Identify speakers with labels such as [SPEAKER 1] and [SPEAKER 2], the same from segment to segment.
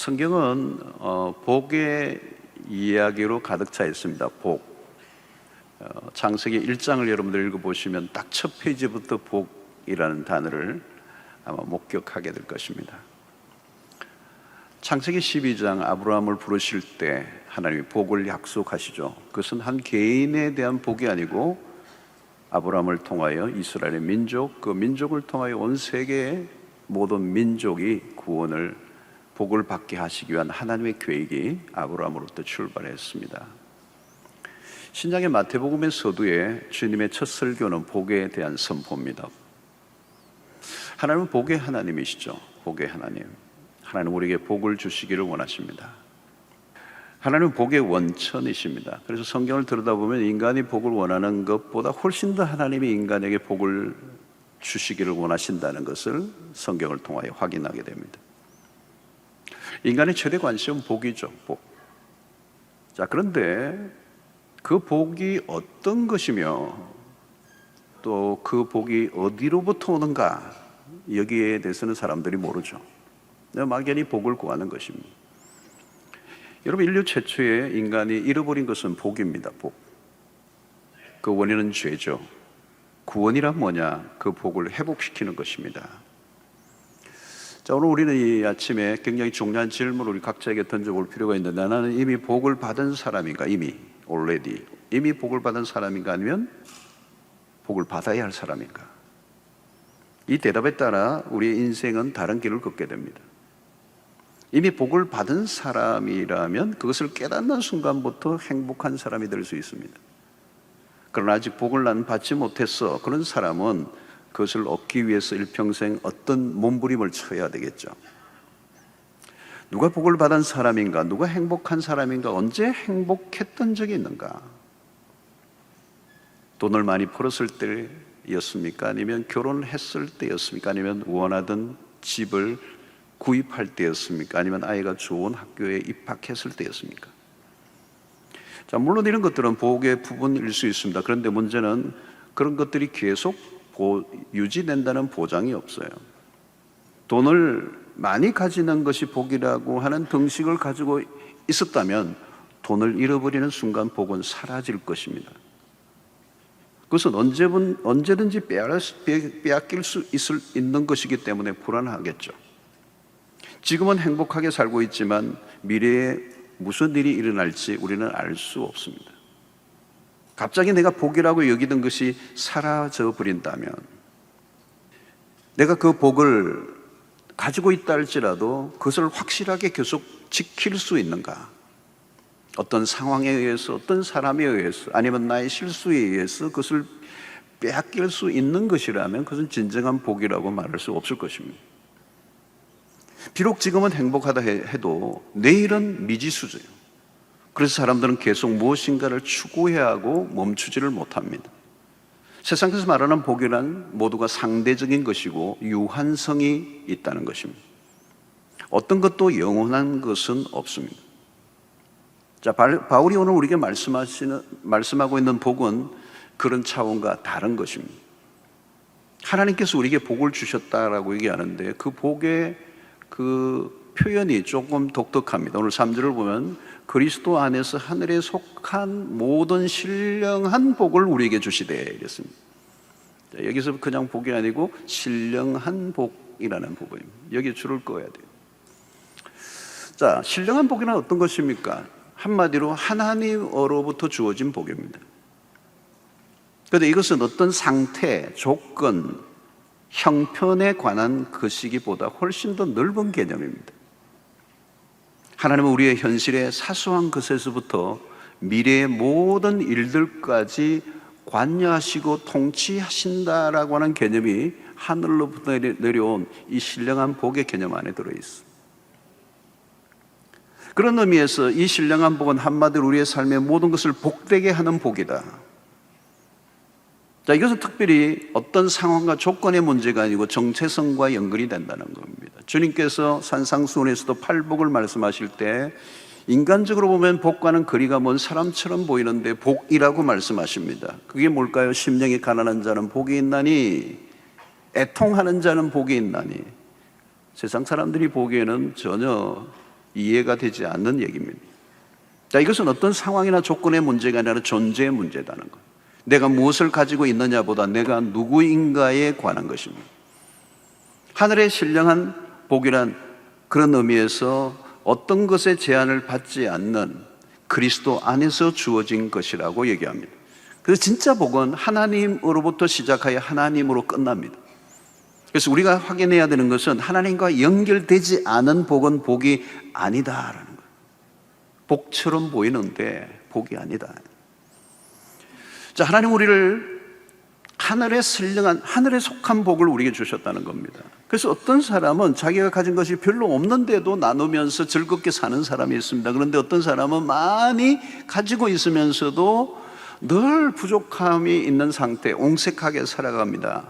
[SPEAKER 1] 자, 성경은 어, 복의 이야기로 가득 차 있습니다. 복. 어, 창세기 1장을 여러분들 읽어보시면 딱 첫 페이지부터 복이라는 단어를 아마 목격하게 될 것입니다. 창세기 12장 아브라함을 부르실 때 하나님이 복을 약속하시죠. 그것은 한 개인에 대한 복이 아니고 아브라함을 통하여 이스라엘의 민족, 그 민족을 통하여 온 세계의 모든 민족이 구원을 복을 받게 하시기 위한 하나님의 계획이 아브라함으로부터 출발했습니다. 신약의 마태복음의 서두에 주님의 첫 설교는 복에 대한 선포입니다. 하나님은 복의 하나님이시죠. 복의 하나님. 하나님 우리에게 복을 주시기를 원하십니다. 하나님은 복의 원천이십니다. 그래서 성경을 들여다보면 인간이 복을 원하는 것보다 훨씬 더 하나님이 인간에게 복을 주시기를 원하신다는 것을 성경을 통하여 확인하게 됩니다. 인간의 최대 관심은 복이죠, 복. 자, 그런데 그 복이 어떤 것이며 또 그 복이 어디로부터 오는가 여기에 대해서는 사람들이 모르죠. 막연히 복을 구하는 것입니다. 여러분 인류 최초의 인간이 잃어버린 것은 복입니다. 복. 그 원인은 죄죠. 구원이란 뭐냐? 그 복을 회복시키는 것입니다. 자, 오늘 우리는 이 아침에 굉장히 중요한 질문을 우리 각자에게 던져볼 필요가 있는데 나는 이미 복을 받은 사람인가? 이미 already 이미 복을 받은 사람인가 아니면 복을 받아야 할 사람인가? 이 대답에 따라 우리의 인생은 다른 길을 걷게 됩니다. 이미 복을 받은 사람이라면 그것을 깨닫는 순간부터 행복한 사람이 될 수 있습니다. 그러나 아직 복을 난 받지 못했어. 그런 사람은 그것을 얻기 위해서 일평생 어떤 몸부림을 쳐야 되겠죠. 누가 복을 받은 사람인가? 누가 행복한 사람인가? 언제 행복했던 적이 있는가? 돈을 많이 벌었을 때였습니까? 아니면 결혼했을 때였습니까? 아니면 원하던 집을 구입할 때였습니까? 아니면 아이가 좋은 학교에 입학했을 때였습니까? 자, 물론 이런 것들은 복의 부분일 수 있습니다. 그런데 문제는 그런 것들이 계속 보, 유지된다는 보장이 없어요. 돈을 많이 가지는 것이 복이라고 하는 등식을 가지고 있었다면 돈을 잃어버리는 순간 복은 사라질 것입니다. 그것은 언제든, 언제든지 빼앗길 수 있을, 있는 것이기 때문에 불안하겠죠. 지금은 행복하게 살고 있지만 미래에 무슨 일이 일어날지 우리는 알 수 없습니다. 갑자기 내가 복이라고 여기던 것이 사라져 버린다면 내가 그 복을 가지고 있다 할지라도 그것을 확실하게 계속 지킬 수 있는가? 어떤 상황에 의해서, 어떤 사람에 의해서, 아니면 나의 실수에 의해서 그것을 빼앗길 수 있는 것이라면 그것은 진정한 복이라고 말할 수 없을 것입니다. 비록 지금은 행복하다 해도 내일은 미지수죠. 그래서 사람들은 계속 무엇인가를 추구해야 하고 멈추지를 못합니다. 세상에서 말하는 복이란 모두가 상대적인 것이고 유한성이 있다는 것입니다. 어떤 것도 영원한 것은 없습니다. 자, 바울이 오늘 우리에게 말씀하시는, 말씀하고 있는 복은 그런 차원과 다른 것입니다. 하나님께서 우리에게 복을 주셨다라고 얘기하는데 그 복의 그 표현이 조금 독특합니다. 오늘 3절을 보면 그리스도 안에서 하늘에 속한 모든 신령한 복을 우리에게 주시되 이랬습니다. 자, 여기서 그냥 복이 아니고 신령한 복이라는 부분입니다. 여기 줄을 꺼야 돼요. 자, 신령한 복이란 어떤 것입니까? 한마디로 하나님으로부터 주어진 복입니다. 그런데 이것은 어떤 상태, 조건, 형편에 관한 것이기보다 훨씬 더 넓은 개념입니다. 하나님은 우리의 현실의 사소한 것에서부터 미래의 모든 일들까지 관여하시고 통치하신다라고 하는 개념이 하늘로부터 내려온 이 신령한 복의 개념 안에 들어있어. 그런 의미에서 이 신령한 복은 한마디로 우리의 삶의 모든 것을 복되게 하는 복이다. 자, 이것은 특별히 어떤 상황과 조건의 문제가 아니고 정체성과 연결이 된다는 겁니다. 주님께서 산상수훈에서도 팔복을 말씀하실 때 인간적으로 보면 복과는 거리가 먼 사람처럼 보이는데 복이라고 말씀하십니다. 그게 뭘까요? 심령이 가난한 자는 복이 있나니 애통하는 자는 복이 있나니 세상 사람들이 보기에는 전혀 이해가 되지 않는 얘기입니다. 자, 이것은 어떤 상황이나 조건의 문제가 아니라 존재의 문제다는 것. 내가 무엇을 가지고 있느냐보다 내가 누구인가에 관한 것입니다. 하늘의 신령한 복이란 그런 의미에서 어떤 것에 제한을 받지 않는 그리스도 안에서 주어진 것이라고 얘기합니다. 그래서 진짜 복은 하나님으로부터 시작하여 하나님으로 끝납니다. 그래서 우리가 확인해야 되는 것은 하나님과 연결되지 않은 복은 복이 아니다라는 거예요. 복처럼 보이는데 복이 아니다. 자, 하나님 우리를 하늘에 선령한 하늘에 속한 복을 우리에게 주셨다는 겁니다. 그래서 어떤 사람은 자기가 가진 것이 별로 없는데도 나누면서 즐겁게 사는 사람이 있습니다. 그런데 어떤 사람은 많이 가지고 있으면서도 늘 부족함이 있는 상태, 옹색하게 살아갑니다.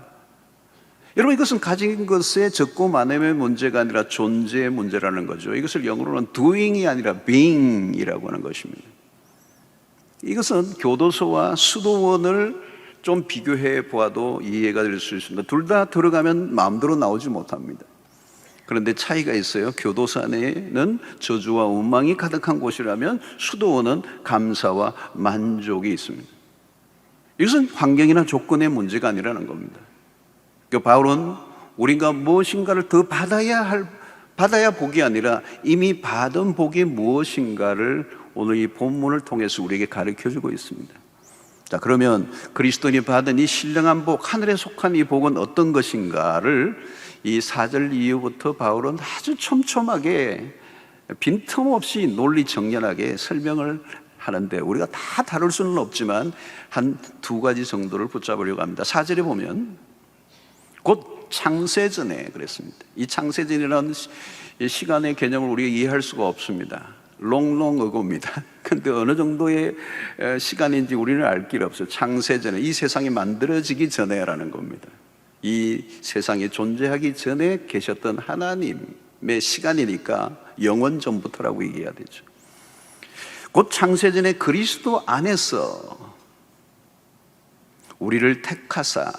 [SPEAKER 1] 여러분 이것은 가진 것의 적고 많음의 문제가 아니라 존재의 문제라는 거죠. 이것을 영어로는 doing이 아니라 being이라고 하는 것입니다. 이것은 교도소와 수도원을 좀 비교해 보아도 이해가 될 수 있습니다. 둘 다 들어가면 마음대로 나오지 못합니다. 그런데 차이가 있어요. 교도소 안에는 저주와 원망이 가득한 곳이라면 수도원은 감사와 만족이 있습니다. 이것은 환경이나 조건의 문제가 아니라는 겁니다. 그 바울은 우리가 무엇인가를 더 받아야 할 받아야 복이 아니라 이미 받은 복이 무엇인가를 오늘 이 본문을 통해서 우리에게 가르쳐 주고 있습니다. 자, 그러면 그리스도인이 받은 이 신령한 복, 하늘에 속한 이 복은 어떤 것인가를 이 4절 이후부터 바울은 아주 촘촘하게 빈틈없이 논리 정연하게 설명을 하는데 우리가 다 다룰 수는 없지만 한 두 가지 정도를 붙잡으려고 합니다. 4절에 보면 곧 창세전에 그랬습니다. 이 창세전이라는 시간의 개념을 우리가 이해할 수가 없습니다. 롱롱어고입니다. 근데 어느 정도의 시간인지 우리는 알 길이 없어요. 창세전에 이 세상이 만들어지기 전에라는 겁니다. 이 세상이 존재하기 전에 계셨던 하나님의 시간이니까 영원 전부터라고 얘기해야 되죠. 곧 창세전에 그리스도 안에서 우리를 택하사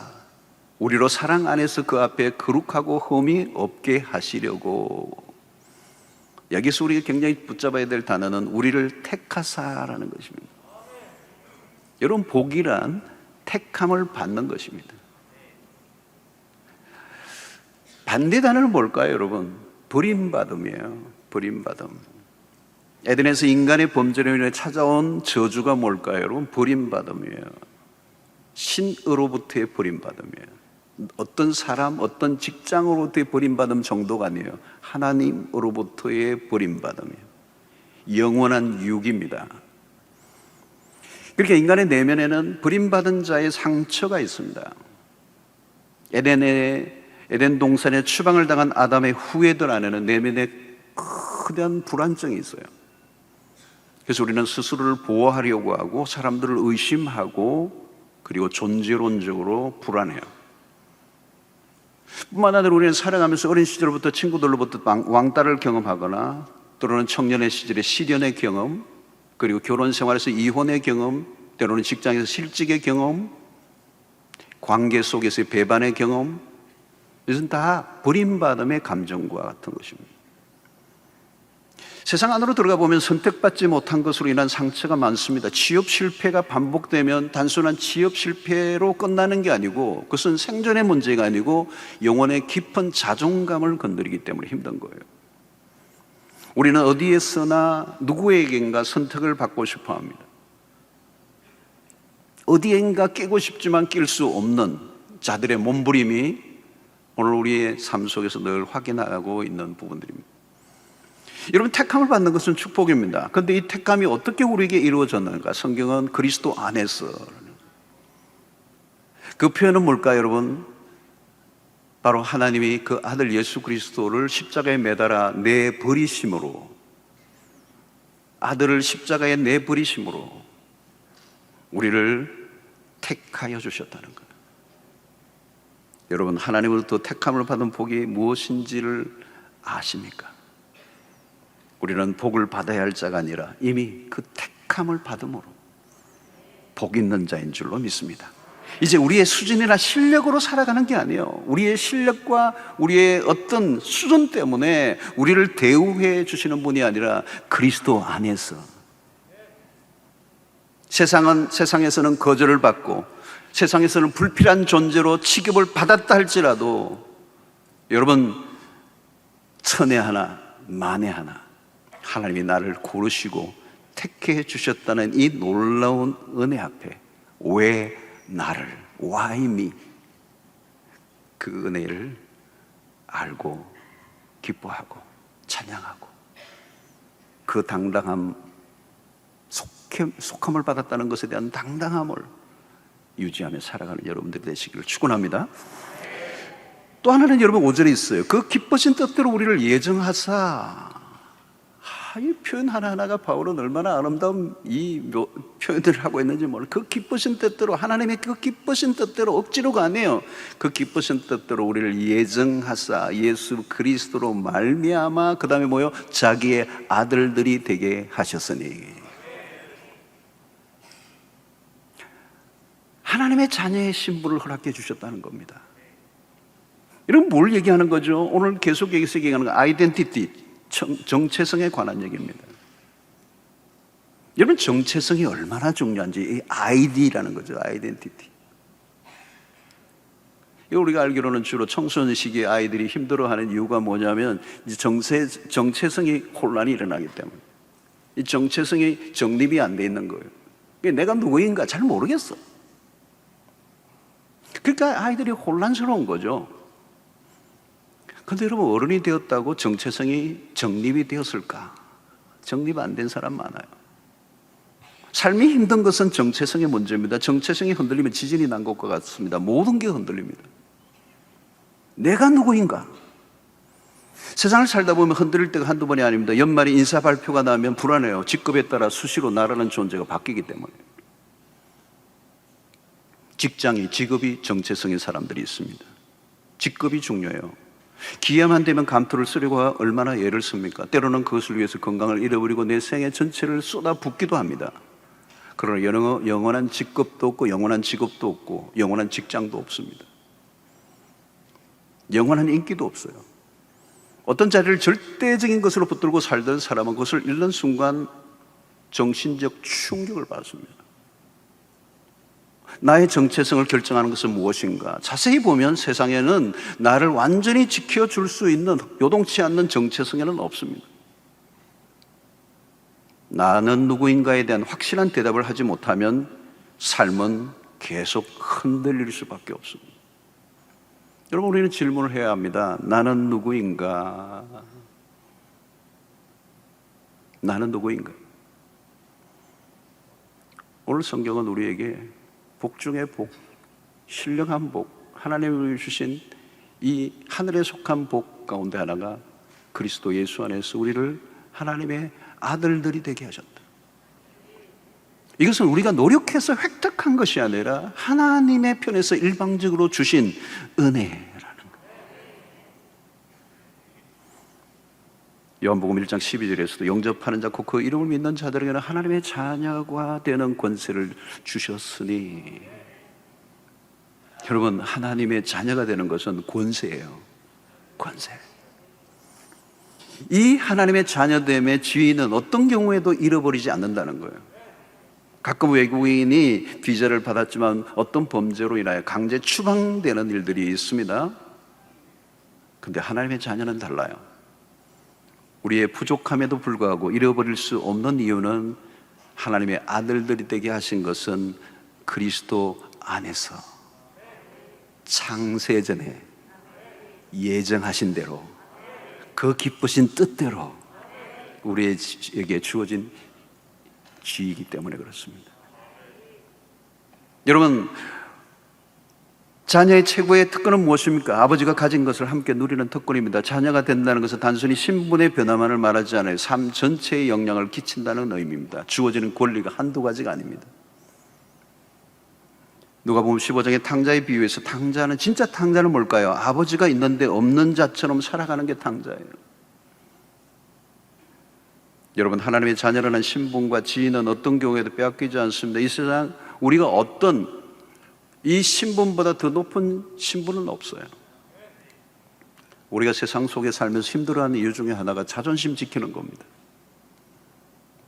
[SPEAKER 1] 우리로 사랑 안에서 그 앞에 거룩하고 흠이 없게 하시려고 여기서 우리가 굉장히 붙잡아야 될 단어는 우리를 택하사라는 것입니다. 여러분 복이란 택함을 받는 것입니다. 반대 단어는 뭘까요, 여러분? 버림받음이에요. 버림받음. 에덴에서 인간의 범죄로 인해 찾아온 저주가 뭘까요, 여러분? 버림받음이에요. 신으로부터의 버림받음이에요. 어떤 사람, 어떤 직장으로부터의 버림받음 정도가 아니에요. 하나님으로부터의 버림받음이에요. 영원한 유기입니다. 그렇게 인간의 내면에는 버림받은 자의 상처가 있습니다. 에덴의 에덴 동산에 추방을 당한 아담의 후예들 안에는 내면에 크대한 불안정이 있어요. 그래서 우리는 스스로를 보호하려고 하고 사람들을 의심하고 그리고 존재론적으로 불안해요. 뿐만 아니라 우리는 살아가면서 어린 시절부터 친구들로부터 왕따를 경험하거나 또는 청년의 시절에 시련의 경험 그리고 결혼 생활에서 이혼의 경험 때로는 직장에서 실직의 경험 관계 속에서의 배반의 경험 이것은 다 버림받음의 감정과 같은 것입니다. 세상 안으로 들어가 보면 선택받지 못한 것으로 인한 상처가 많습니다. 취업 실패가 반복되면 단순한 취업 실패로 끝나는 게 아니고 그것은 생존의 문제가 아니고 영혼의 깊은 자존감을 건드리기 때문에 힘든 거예요. 우리는 어디에서나 누구에겐가 선택을 받고 싶어 합니다. 어디엔가 끼고 싶지만 낄 수 없는 자들의 몸부림이 오늘 우리의 삶 속에서 늘 확인하고 있는 부분들입니다. 여러분 택함을 받는 것은 축복입니다. 그런데 이 택함이 어떻게 우리에게 이루어졌는가? 성경은 그리스도 안에서 그 표현은 뭘까요, 여러분? 바로 하나님이 그 아들 예수 그리스도를 십자가에 매달아 내 버리심으로 아들을 십자가에 내 버리심으로 우리를 택하여 주셨다는 거예요. 여러분 하나님으로부터 택함을 받은 복이 무엇인지를 아십니까? 우리는 복을 받아야 할 자가 아니라 이미 그 택함을 받음으로 복 있는 자인 줄로 믿습니다. 이제 우리의 수준이나 실력으로 살아가는 게 아니에요. 우리의 실력과 우리의 어떤 수준 때문에 우리를 대우해 주시는 분이 아니라 그리스도 안에서 세상은 세상에서는 거절을 받고 세상에서는 불필요한 존재로 취급을 받았다 할지라도 여러분 천에 하나 만에 하나 하나님이 나를 고르시고 택해 주셨다는 이 놀라운 은혜 앞에 왜 나를 why me 그 은혜를 알고 기뻐하고 찬양하고 그 당당함 속함, 속함을 받았다는 것에 대한 당당함을 유지하며 살아가는 여러분들이 되시기를 축원합니다. 또 하나는 여러분 5절에 있어요. 그 기쁘신 뜻대로 우리를 예정하사 아, 이 표현 하나하나가 바울은 얼마나 아름다운 이 묘- 표현들을 하고 있는지 몰라. 그 기쁘신 뜻대로 하나님의 그 기쁘신 뜻대로 억지로가 아니에요. 그 기쁘신 뜻대로 우리를 예정하사 예수 그리스도로 말미암아 그 다음에 뭐요? 자기의 아들들이 되게 하셨으니. 하나님의 자녀의 신분을 허락해 주셨다는 겁니다. 이런 뭘 얘기하는 거죠? 오늘 계속 여기서 얘기하는 거 아이덴티티, 정, 정체성에 관한 얘기입니다. 여러분 정체성이 얼마나 중요한지 이 아이디라는 거죠. 아이덴티티. 우리가 알기로는 주로 청소년 시기에 아이들이 힘들어하는 이유가 뭐냐면 정체, 정체성이 혼란이 일어나기 때문에 이 정체성이 정립이 안 돼 있는 거예요. 내가 누구인가 잘 모르겠어. 그러니까 아이들이 혼란스러운 거죠. 근데 여러분 어른이 되었다고 정체성이 정립이 되었을까? 정립 안 된 사람 많아요. 삶이 힘든 것은 정체성의 문제입니다. 정체성이 흔들리면 지진이 난 것과 같습니다. 모든 게 흔들립니다. 내가 누구인가? 세상을 살다 보면 흔들릴 때가 한두 번이 아닙니다. 연말에 인사 발표가 나면 불안해요. 직급에 따라 수시로 나라는 존재가 바뀌기 때문에. 직장이, 직업이 정체성의 사람들이 있습니다. 직급이 중요해요. 기회만 되면 감투를 쓰려고 얼마나 애를 씁니까? 때로는 그것을 위해서 건강을 잃어버리고 내 생애 전체를 쏟아붓기도 합니다. 그러나 영어- 영원한 직급도 없고 영원한 직업도 없고 영원한 직장도 없습니다. 영원한 인기도 없어요. 어떤 자리를 절대적인 것으로 붙들고 살던 사람은 그것을 잃는 순간 정신적 충격을 받습니다. 나의 정체성을 결정하는 것은 무엇인가? 자세히 보면 세상에는 나를 완전히 지켜줄 수 있는 요동치 않는 정체성에는 없습니다. 나는 누구인가에 대한 확실한 대답을 하지 못하면 삶은 계속 흔들릴 수밖에 없습니다. 여러분, 우리는 질문을 해야 합니다. 나는 누구인가? 나는 누구인가? 오늘 성경은 우리에게 복 중의 복, 신령한 복, 하나님이 주신 이 하늘에 속한 복 가운데 하나가 그리스도 예수 안에서 우리를 하나님의 아들들이 되게 하셨다. 이것은 우리가 노력해서 획득한 것이 아니라 하나님의 편에서 일방적으로 주신 은혜라는 것. 요한복음 1장 12절에서도 영접하는 자고 그 이름을 믿는 자들에게는 하나님의 자녀가 되는 권세를 주셨으니 여러분 하나님의 자녀가 되는 것은 권세예요. 권세. 이 하나님의 자녀됨의 지위는 어떤 경우에도 잃어버리지 않는다는 거예요. 가끔 외국인이 비자를 받았지만 어떤 범죄로 인하여 강제 추방되는 일들이 있습니다. 근데 하나님의 자녀는 달라요. 우리의 부족함에도 불구하고 잃어버릴 수 없는 이유는 하나님의 아들들이 되게 하신 것은 그리스도 안에서 창세전에 예정하신 대로 그 기쁘신 뜻대로 우리에게 주어진 지이기 때문에 그렇습니다. 여러분, 자녀의 최고의 특권은 무엇입니까? 아버지가 가진 것을 함께 누리는 특권입니다. 자녀가 된다는 것은 단순히 신분의 변화만을 말하지 않아요. 삶 전체에 영향을 끼친다는 의미입니다. 주어지는 권리가 한두 가지가 아닙니다. 누가 보면 15장의 탕자의 비유에서 탕자는 진짜 탕자는 뭘까요? 아버지가 있는데 없는 자처럼 살아가는 게 탕자예요. 여러분 하나님의 자녀라는 신분과 지위는 어떤 경우에도 빼앗기지 않습니다. 이 세상 우리가 어떤 이 신분보다 더 높은 신분은 없어요. 우리가 세상 속에 살면서 힘들어하는 이유 중에 하나가 자존심 지키는 겁니다.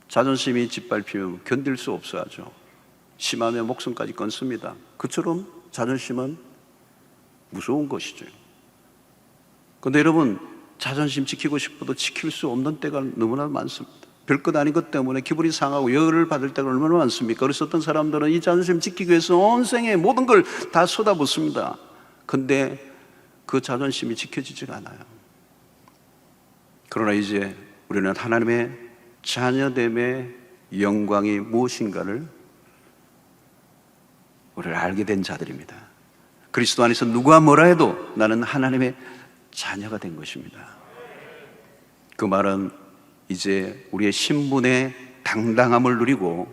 [SPEAKER 1] 자존심이 짓밟히면 견딜 수 없어 하죠. 심하면 목숨까지 끊습니다. 그처럼 자존심은 무서운 것이죠. 근데 여러분, 자존심 지키고 싶어도 지킬 수 없는 때가 너무나 많습니다. 별것 아닌 것 때문에 기분이 상하고 열을 받을 때가 얼마나 많습니까? 그래서 어떤 사람들은 이 자존심 지키기 위해서 온 생에 모든 걸 다 쏟아붓습니다. 근데 그 자존심이 지켜지지가 않아요. 그러나 이제 우리는 하나님의 자녀됨의 영광이 무엇인가를 우리를 알게 된 자들입니다. 그리스도 안에서 누가 뭐라 해도 나는 하나님의 자녀가 된 것입니다. 그 말은 이제 우리의 신분의 당당함을 누리고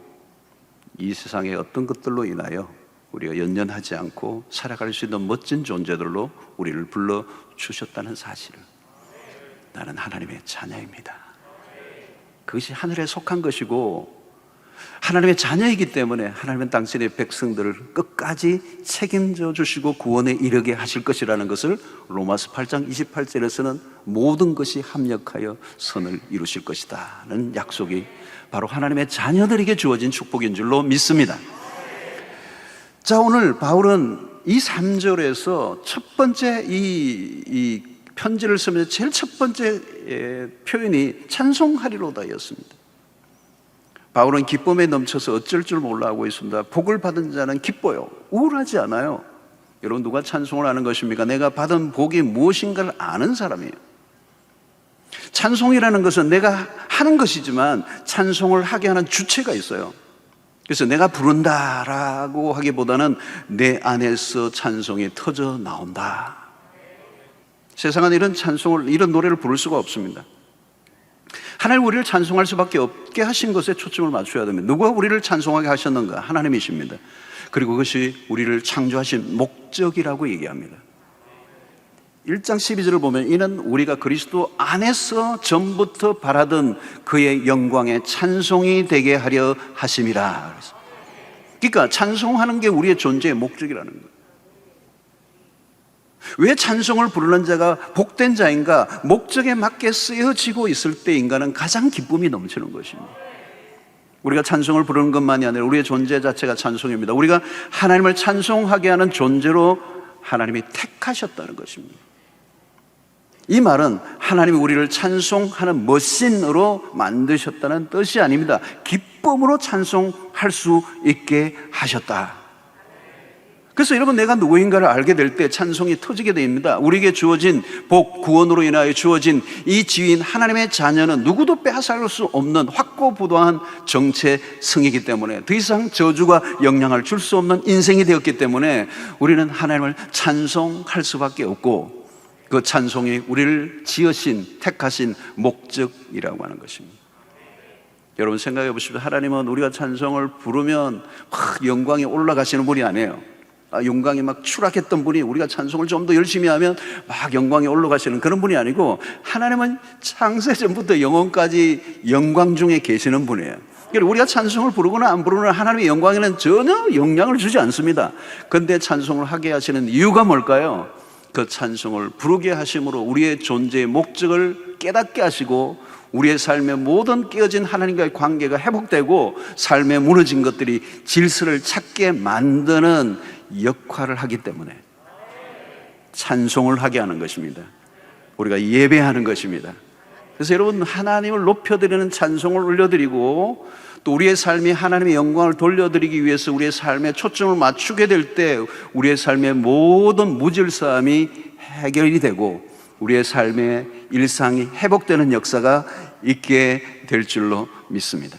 [SPEAKER 1] 이 세상의 어떤 것들로 인하여 우리가 연연하지 않고 살아갈 수 있는 멋진 존재들로 우리를 불러 주셨다는 사실을 나는 하나님의 자녀입니다. 그것이 하늘에 속한 것이고 하나님의 자녀이기 때문에 하나님은 당신의 백성들을 끝까지 책임져 주시고 구원에 이르게 하실 것이라는 것을 로마서 8장 28절에서는 모든 것이 합력하여 선을 이루실 것이다는 약속이 바로 하나님의 자녀들에게 주어진 축복인 줄로 믿습니다. 자, 오늘 바울은 이 3절에서 첫 번째 이, 이 편지를 쓰면서 제일 첫 번째 에, 표현이 찬송하리로다였습니다. 바울은 기쁨에 넘쳐서 어쩔 줄 몰라 하고 있습니다. 복을 받은 자는 기뻐요. 우울하지 않아요. 여러분 누가 찬송을 하는 것입니까? 내가 받은 복이 무엇인가를 아는 사람이에요. 찬송이라는 것은 내가 하는 것이지만 찬송을 하게 하는 주체가 있어요. 그래서 내가 부른다라고 하기보다는 내 안에서 찬송이 터져 나온다. 세상은 이런 찬송을, 이런 노래를 부를 수가 없습니다. 하나님 우리를 찬송할 수밖에 없게 하신 것에 초점을 맞춰야 됩니다. 누가 우리를 찬송하게 하셨는가? 하나님이십니다. 그리고 그것이 우리를 창조하신 목적이라고 얘기합니다. 1장 12절을 보면 이는 우리가 그리스도 안에서 전부터 바라던 그의 영광의 찬송이 되게 하려 하심이라. 그러니까 찬송하는 게 우리의 존재의 목적이라는 거예요. 왜 찬송을 부르는 자가 복된 자인가? 목적에 맞게 쓰여지고 있을 때 인간은 가장 기쁨이 넘치는 것입니다. 우리가 찬송을 부르는 것만이 아니라 우리의 존재 자체가 찬송입니다. 우리가 하나님을 찬송하게 하는 존재로 하나님이 택하셨다는 것입니다. 이 말은 하나님이 우리를 찬송하는 머신으로 만드셨다는 뜻이 아닙니다. 기쁨으로 찬송할 수 있게 하셨다. 그래서 여러분 내가 누구인가를 알게 될 때 찬송이 터지게 됩니다. 우리에게 주어진 복, 구원으로 인하여 주어진 이 지위인 하나님의 자녀는 누구도 빼앗을 수 없는 확고부도한 정체성이기 때문에 더 이상 저주가 영향을 줄 수 없는 인생이 되었기 때문에 우리는 하나님을 찬송할 수밖에 없고 그 찬송이 우리를 지으신, 택하신 목적이라고 하는 것입니다. 여러분 생각해 보십시오. 하나님은 우리가 찬송을 부르면 막 영광이 올라가시는 분이 아니에요. 아, 영광이 막 추락했던 분이 우리가 찬송을 좀 더 열심히 하면 막 영광이 올라가시는 그런 분이 아니고 하나님은 창세 전부터 영원까지 영광 중에 계시는 분이에요. 그러니까 우리가 찬송을 부르거나 안 부르거나 하나님의 영광에는 전혀 영향을 주지 않습니다. 근데 찬송을 하게 하시는 이유가 뭘까요? 그 찬송을 부르게 하심으로 우리의 존재의 목적을 깨닫게 하시고 우리의 삶의 모든 깨어진 하나님과의 관계가 회복되고 삶에 무너진 것들이 질서를 찾게 만드는 역할을 하기 때문에 찬송을 하게 하는 것입니다. 우리가 예배하는 것입니다. 그래서 여러분 하나님을 높여드리는 찬송을 올려드리고 또 우리의 삶이 하나님의 영광을 돌려드리기 위해서 우리의 삶에 초점을 맞추게 될 때 우리의 삶의 모든 무질서함이 해결이 되고 우리의 삶의 일상이 회복되는 역사가 있게 될 줄로 믿습니다.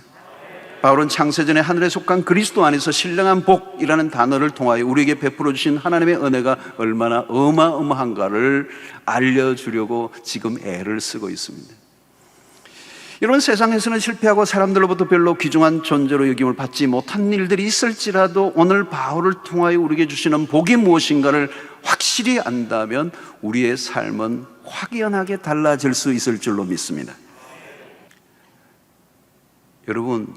[SPEAKER 1] 바울은 창세전에 하늘에 속한 그리스도 안에서 신령한 복이라는 단어를 통하여 우리에게 베풀어 주신 하나님의 은혜가 얼마나 어마어마한가를 알려주려고 지금 애를 쓰고 있습니다. 이런 세상에서는 실패하고 사람들로부터 별로 귀중한 존재로 여김을 받지 못한 일들이 있을지라도 오늘 바울을 통하여 우리에게 주시는 복이 무엇인가를 확실히 안다면 우리의 삶은 확연하게 달라질 수 있을 줄로 믿습니다. 여러분,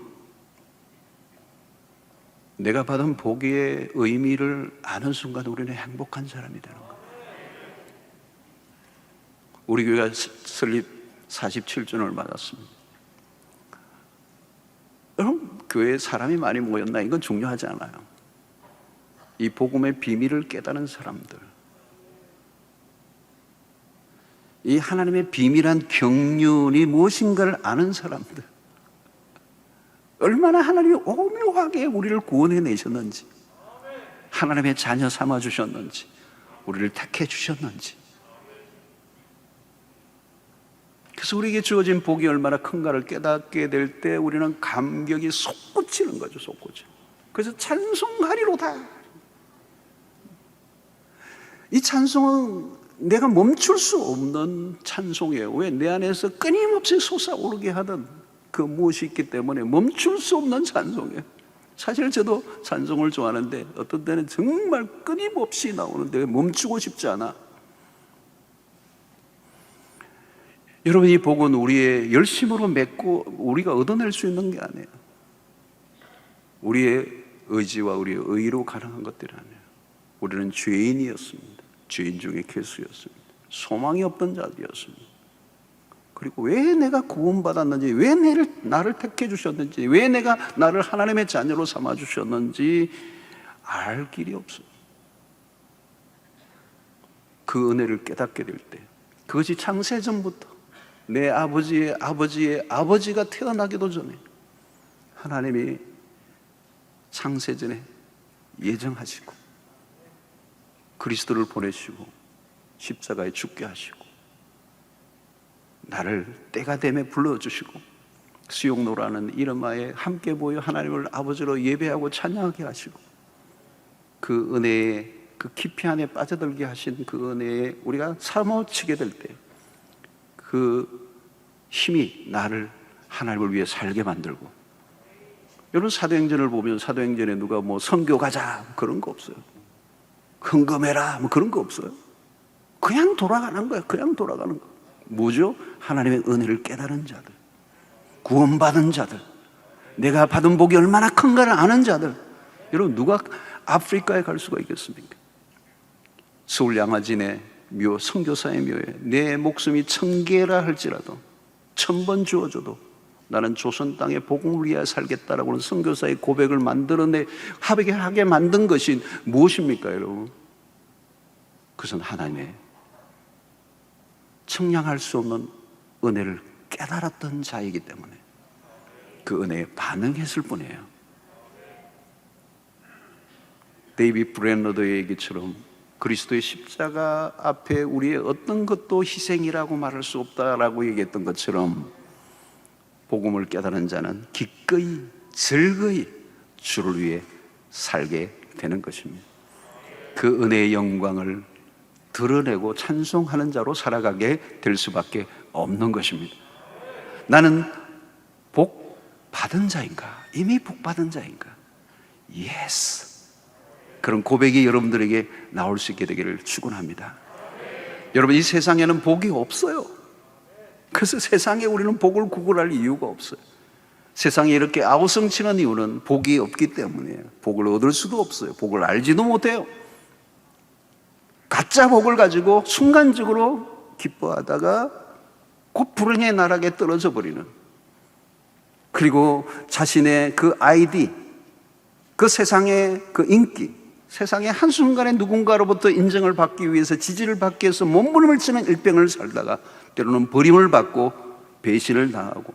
[SPEAKER 1] 내가 받은 복의 의미를 아는 순간 우리는 행복한 사람이 되는 거예요. 우리 교회가 스- 설립 47주년을 맞았습니다. 여러분, 교회에 사람이 많이 모였나? 이건 중요하지 않아요. 이 복음의 비밀을 깨달은 사람들. 이 하나님의 비밀한 경륜이 무엇인가를 아는 사람들. 얼마나 하나님이 오묘하게 우리를 구원해 내셨는지, 하나님의 자녀 삼아 주셨는지, 우리를 택해 주셨는지. 그래서 우리에게 주어진 복이 얼마나 큰가를 깨닫게 될 때 우리는 감격이 솟구치는 거죠, 솟구치. 그래서 찬송하리로다. 이 찬송은 내가 멈출 수 없는 찬송이에요. 왜? 내 안에서 끊임없이 솟아오르게 하던 그 무엇이 있기 때문에 멈출 수 없는 찬송이에요. 사실 저도 찬송을 좋아하는데 어떤 때는 정말 끊임없이 나오는데 멈추고 싶지 않아. 여러분 이 복은 우리의 열심으로 맺고 우리가 얻어낼 수 있는 게 아니에요. 우리의 의지와 우리의 의로 가능한 것들이 아니에요. 우리는 죄인이었습니다. 죄인 중에 괴수였습니다. 소망이 없던 자들이었습니다. 그리고 왜 내가 구원받았는지, 왜 나를, 나를 택해 주셨는지, 왜 내가 나를 하나님의 자녀로 삼아 주셨는지 알 길이 없어요. 그 은혜를 깨닫게 될 때, 그것이 창세전부터 내 아버지의 아버지의 아버지가 태어나기도 전에 하나님이 창세전에 예정하시고 그리스도를 보내시고 십자가에 죽게 하시고 나를 때가 됨에 불러주시고 수용노라는 이름하에 함께 모여 하나님을 아버지로 예배하고 찬양하게 하시고 그 은혜에 그 깊이 안에 빠져들게 하신 그 은혜에 우리가 사모치게 될 때 그 힘이 나를 하나님을 위해 살게 만들고 여러분 사도행전을 보면 사도행전에 누가 뭐 선교 가자 그런 거 없어요. 헌금해라 뭐 그런 거 없어요. 그냥 돌아가는 거예요. 그냥 돌아가는 거. 뭐죠? 하나님의 은혜를 깨달은 자들, 구원받은 자들, 내가 받은 복이 얼마나 큰가를 아는 자들. 여러분 누가 아프리카에 갈 수가 있겠습니까? 서울 양화진의 묘 선교사의 묘에 내 목숨이 천 개라 할지라도 천 번 주어줘도 나는 조선 땅의 복음을 위하여 살겠다라고는 선교사의 고백을 만들어내 하게 하게 만든 것이 무엇입니까, 여러분? 그것은 하나님의 청량할 수 없는 은혜를 깨달았던 자이기 때문에 그 은혜에 반응했을 뿐이에요. 데이비 브랜너드의 얘기처럼 그리스도의 십자가 앞에 우리의 어떤 것도 희생이라고 말할 수 없다라고 얘기했던 것처럼 복음을 깨달은 자는 기꺼이 즐거이 주를 위해 살게 되는 것입니다. 그 은혜의 영광을 드러내고 찬송하는 자로 살아가게 될 수밖에 없는 것입니다. 나는 복 받은 자인가? 이미 복 받은 자인가? 예스. 그런 고백이 여러분들에게 나올 수 있게 되기를 축원합니다. 여러분 이 세상에는 복이 없어요. 그래서 세상에 우리는 복을 구걸할 이유가 없어요. 세상에 이렇게 아우성치는 이유는 복이 없기 때문이에요. 복을 얻을 수도 없어요. 복을 알지도 못해요. 가짜 복을 가지고 순간적으로 기뻐하다가 곧 불행의 나락에 떨어져 버리는 그리고 자신의 그 아이디, 그 세상의 그 인기, 세상의 한순간에 누군가로부터 인정을 받기 위해서 지지를 받기 위해서 몸부림을 치는 일병을 살다가 때로는 버림을 받고 배신을 당하고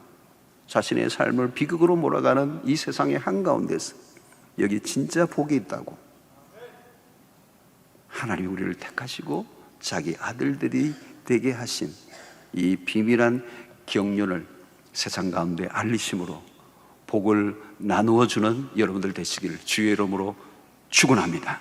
[SPEAKER 1] 자신의 삶을 비극으로 몰아가는 이 세상의 한가운데서 여기 진짜 복이 있다고 하나님이 우리를 택하시고 자기 아들들이 되게 하신 이 비밀한 경륜을 세상 가운데 알리심으로 복을 나누어 주는 여러분들 되시기를 주의 이름으로 축원합니다.